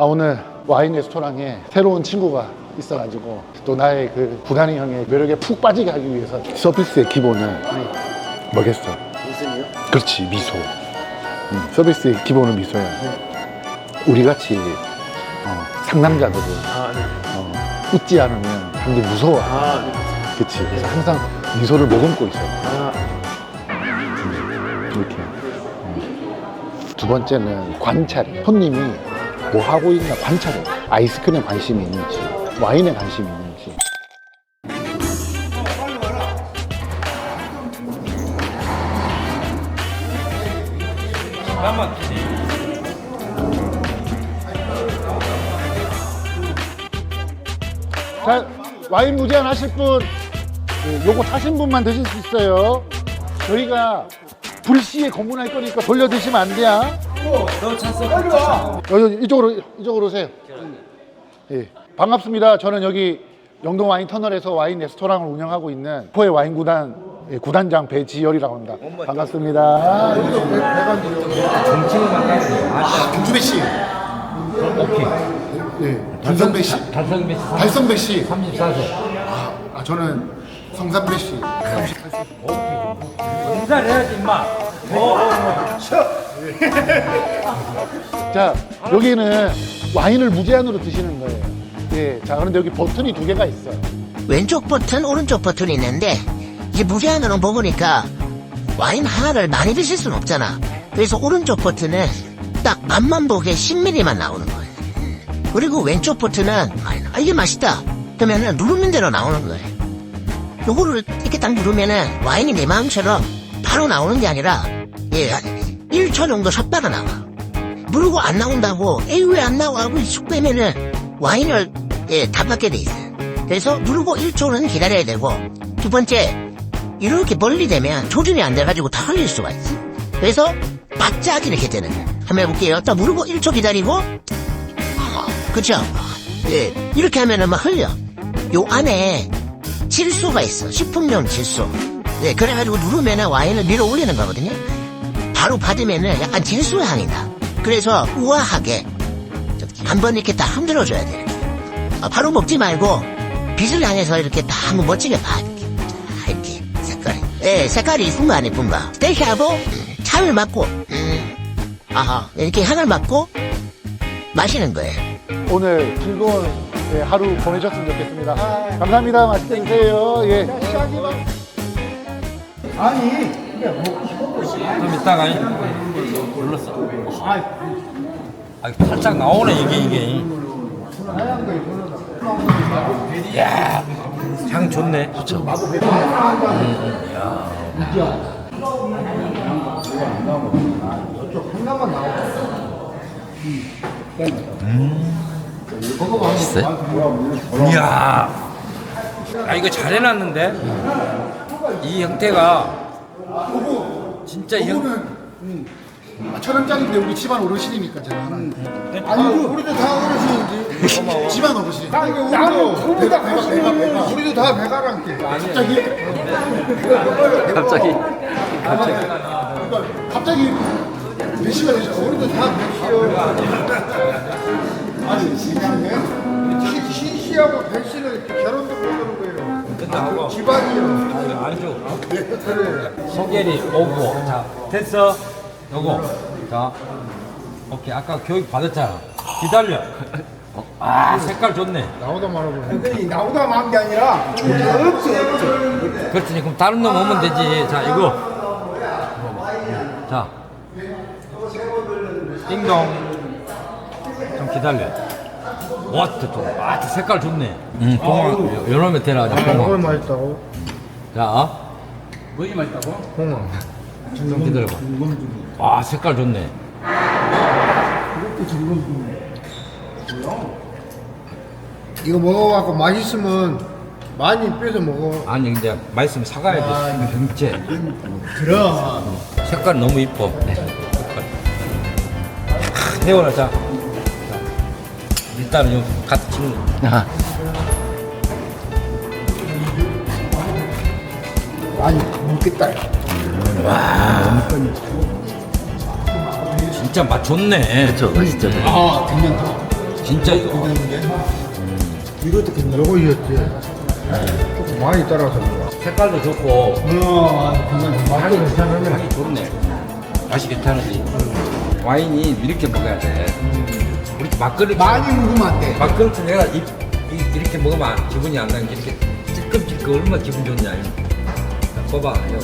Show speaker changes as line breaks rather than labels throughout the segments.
아 오늘 와인 레스토랑에 새로운 친구가 있어가지고 또 나의 그 부단이 형의 매력에 푹 빠지게 하기 위해서 서비스의 기본은 뭐겠어?
무슨이요?
그렇지 미소. 음, 서비스의 기본은 미소야. 우리 같이 어, 상남자들은
아, 네.
어, 웃지 않으면 사람들이 무서워.
아, 네.
그치. 그래서 항상 미소를 머금고 있어.
아,
이렇게. 음. 두 번째는 관찰. 손님이 뭐 하고 있나 관찰해. 아이스크림에 관심이 있는지, 와인에 관심이 있는지. 자, 와인 무제한 하실 분, 네, 요거 사신 분만 드실 수 있어요. 저희가 불시에 검문할 거니까 돌려 드시면 안 돼요.
너 찼어.
여기 이쪽으로 이쪽으로 오세요. 예. 반갑습니다. 저는 여기 영동 와인 터널에서 와인 레스토랑을 운영하고 있는 포의 와인 구단 예, 구단장 배지열이라고 합니다. 반갑습니다. 김주배 씨.
오케이.
예. 달성배 씨.
달성배 씨
달성배 씨.
34세.
아, 저는 성삼배 씨.
인사를 해야지, 임마.
자, 여기는 와인을 무제한으로 드시는 거예요. 예. 자, 그런데 여기 버튼이 두 개가 있어.
왼쪽 버튼, 오른쪽 버튼이 있는데 이제 무제한으로 먹으니까 와인 하나를 많이 드실 순 없잖아. 그래서 오른쪽 버튼은 딱 맛만 보게 10ml만 나오는 거예요. 그리고 왼쪽 버튼은 아, 이게 맛있다. 그러면은 누르는 대로 나오는 거예요. 요거를 이렇게 딱 누르면은 와인이 내 마음처럼 바로 나오는 게 아니라 예, 한 1초 정도 쉬었다가 나와. 누르고 안 나온다고 에이 왜 안 나와 하고 쑥 빼면은 와인을 예, 다 받게 돼 있어요. 그래서 누르고 1초는 기다려야 되고 두 번째 이렇게 멀리 되면 조준이 안 돼가지고 다 흘릴 수가 있어. 그래서 바짝 이렇게 되는 거예요. 한번 해볼게요. 딱 누르고 1초 기다리고 어, 그쵸? 예, 이렇게 하면은 막 흘려. 요 안에 질소가 있어. 식품용 질소. 네, 그래가지고 누르면은 와인을 밀어 올리는 거거든요. 바로 받으면은 약간 질소 향이 나. 그래서 우아하게 한 번 이렇게 딱 흔들어줘야 돼. 아, 바로 먹지 말고 빛을 향해서 이렇게 딱 한번 멋지게 봐. 이렇게. 자, 이렇게 색깔이. 예, 색깔이 이쁜 거 안 이쁜 거. 스테이크하고 음, 참을 맞고, 음, 아하, 이렇게 향을 맡고 마시는 거예요.
오늘 즐거운 예, 하루 보내셨으면 좋겠습니다. 감사합니다. 맛있게 드세요. 예.
좀 이따가 눌렀어. 아, 살짝 나오네, 이게, 이게. 야, 향 좋네. 좋죠. 이야. 아, 이거 잘 해놨는데? 이 형태가 진짜 이 형,
아, 촬영장인데 우리 집안 어르신이니까 제가. 하나.
아니 우리도 다 어르신인데
집안 어르신.
나는 우리도 다 가시면 우리도 다 배가랑 게
갑자기?
갑자기.
그러니까 갑자기 몇 시가 되셨어?
우리도 다 백시요? 아니 신기한데 시시하고 백신 안이요
안 줘. 소개리 오고. 자, 됐어. 요거. 자. 오케이. 아까 교육 받았잖아. 기다려. 아, 색깔 좋네.
나오다 말아보네 근데 이 나오다 만게 아니라 없어 없어
그렇지. 그럼 다른 놈 오면 되지. 자, 이거. 자. 띵동. 좀 기다려. 와, 또, 아, 색깔 좋네. 응, 봉황. 요놈에 대라.
정말
봉황.
맛있다고
자. 뭐이 맛있다고?
홍어
좀 기다려봐. 와, 색깔 좋네.
이거 먹어갖고 맛있으면 많이 빼서 먹어
아니, 이제 맛있으면 사가야 돼. 경제.
그럼
색깔 너무 이뻐. 색깔. 하, 태워라, 자. 자. 일단은 좀 같이 치는 거.
많이 먹겠다
진짜 맛 좋네. 그쵸, 맛있죠.
아 괜찮다
진짜 이거.
이것도 괜찮아. 요거 이었지. 조금 많이 따라서 그런가.
색깔도 좋고
어, 맛도 괜찮은데.
좋네. 맛이 괜찮으지. 와인이 이렇게 먹어야 돼. 우리 막걸리
많이 먹으면 안 돼.
막걸리 내가 이, 이, 이렇게 먹으면 기분이 안 나는 게 이렇게 찔끔찔끔 얼마나 기분 좋냐. 이거. 자, 봐봐 형.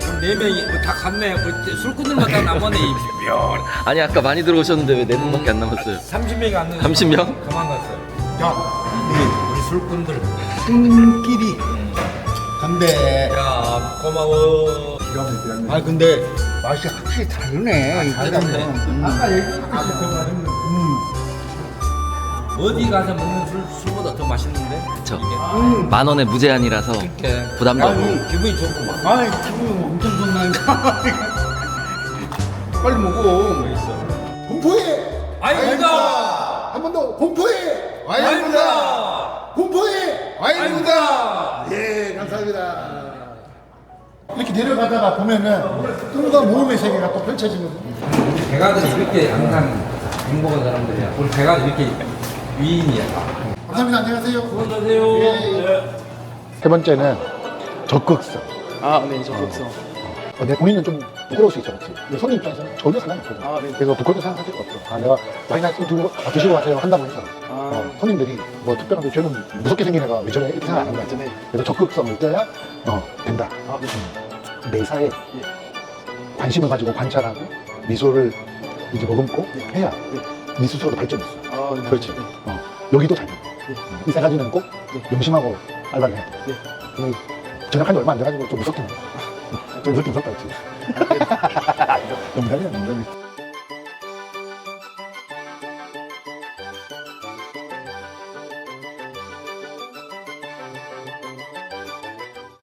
저. 네 명이 뭐다 갔네. 뭐 술꾼들만 다 남았네.
아니 아까 많이 들어오셨는데 왜네 분밖에 안 남았어요?
30명이 안 되는
30 명?
그만 갔어요.
야,
우리 술꾼들.
술끼리. 근데,
야 고마워.
아 근데 맛이 확실히 다르네.
다르네.
음. 아까 얘기했듯이 더 맛있는. 음.
어디 가서 먹는 술, 술보다 더 맛있는데?
그쵸.
이게.
만 원에 무제한이라서
이렇게.
부담도 없고.
아니,
기분이 좋구만.
아이, 기분 엄청 좋나니까. 빨리 먹어.
공포의
아이고다!
한 번 더 공포의
와인입니다.
공포의
와인입니다.
예 감사합니다. 이렇게 내려가다가 보면은 꿈과 모험의 세계가 또 펼쳐지거든요.
배가들이 이렇게 항상 행복한 사람들이야. 우리 배가 이렇게 위인이야.
감사합니다. 안녕하세요.
수고하세요.
예. 세 번째는 적극성.
아, 네, 적극성.
어, 내 본인은 좀 부끄러울 수 있어, 그렇지? 근데 손님 입장에서는 전혀 상관없거든.
아, 네.
그래서 부끄럽게 생각할 필요 없어. 아, 내가 한잔 두고 아, 드시고 가세요 한다고 해서
아.
어, 손님들이 뭐 특별하게 쟤는 무섭게 생긴 애가 왜 저래 이렇게 생각 안 하는 거야.
네.
그래서 적극성을 떼야 어, 된다.
아, 네.
매사에 관심을 가지고 관찰하고 미소를 이제 머금고 해야 네 스스로도 발전이 있어.
아, 네.
그렇지.
네.
어, 여기도 잘 돼. 이세 가지는 꼭 명심하고 알바를 해야 돼.
네.
음, 전역한 지 얼마 안 돼가지고 좀 무섭긴 해. 좀 무섭긴 무섭다, 그치? 농담이야, 농담이.